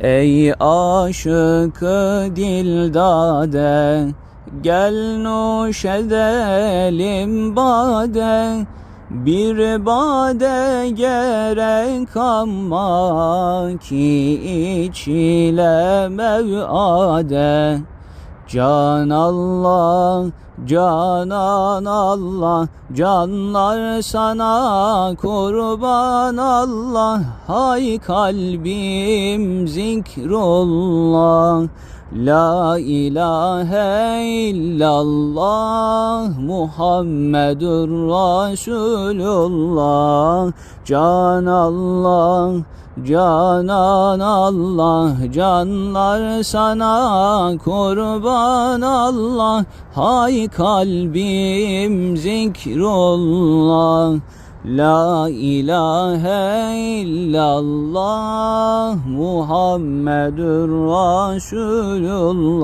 Ey aşık dildade Gel nuş edelim bade. Bir bade gerek ama ki içile mevade. Can Allah, canan Allah, canlar sana kurban Allah. Hay kalbim zikrullah. La ilahe illallah Muhammedur Resulullah. Can Allah Canan Allah canlar sana kurban Allah. Hay kalbim zikrullah La ilahe illallah Muhammedur Resulullah